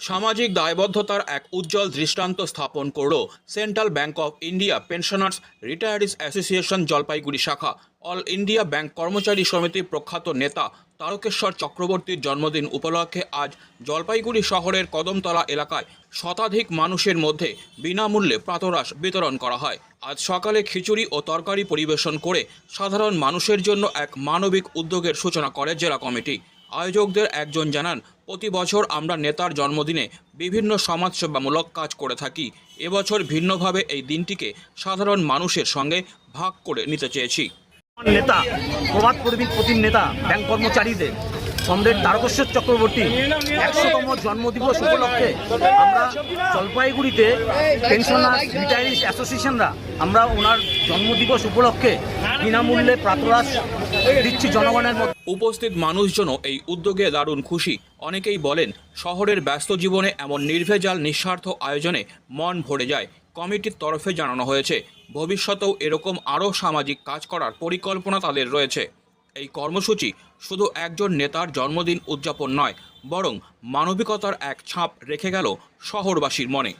সামাজিক দায়বদ্ধতার এক উজ্জ্বল দৃষ্টান্ত স্থাপন করল Central Bank of India pensioners retirees association Jalpaiguri শাখা। অল ইন্ডিয়া ব্যাংক কর্মচারী সমিতির প্রখ্যাত নেতা তারকেশ্বর চক্রবর্তীর জন্মদিন উপলক্ষে আজ জলপাইগুড়ি শহরের কদমতলা এলাকায় শতাধিক মানুষের মধ্যে বিনামূল্যে প্রাতরাশ বিতরণ করা হয়। আজ সকালে খিচুড়ি ও তরকারি পরিবেশন করে সাধারণ মানুষের জন্য এক মানবিক উদ্যোগের সূচনা করে জেলা কমিটি। আয়োজকদের একজন জানান, প্রতি বছর আমরা নেতার জন্মদিনে বিভিন্ন সমাজসেবামূলক কাজ করে থাকি। এবছর ভিন্নভাবে এই দিনটিকে সাধারণ মানুষের সঙ্গে ভাগ করে নিতে চেয়েছি। নেতা, প্রভাত প্রবীণ প্রতিম নেতা, ব্যাংক কর্মচারীদের। কমরেড তারকেশ্বর চক্রবর্তী একশোতম জন্মদিবস উপলক্ষে আমরা জলপাইগুড়িতে পেনশনার রিটায়ারিস অ্যাসোসিয়েশনরা আমরা ওনার জন্মদিবস উপলক্ষে বিনামূল্যে প্রাতরাস দিচ্ছি জনগণের মধ্যে। উপস্থিত মানুষজনও এই উদ্যোগে দারুণ খুশি। অনেকেই বলেন, শহরের ব্যস্ত জীবনে এমন নির্ভেজাল, নিঃস্বার্থ আয়োজনে মন ভরে যায়। কমিটির তরফে জানানো হয়েছে, ভবিষ্যতেও এরকম আরও সামাজিক কাজ করার পরিকল্পনা তাদের রয়েছে। এই কর্মসূচি শুধু একজন নেতার জন্মদিন উদযাপন নয়, বরং মানবিকতার এক ছাপ রেখে গেল শহরবাসীর মনে।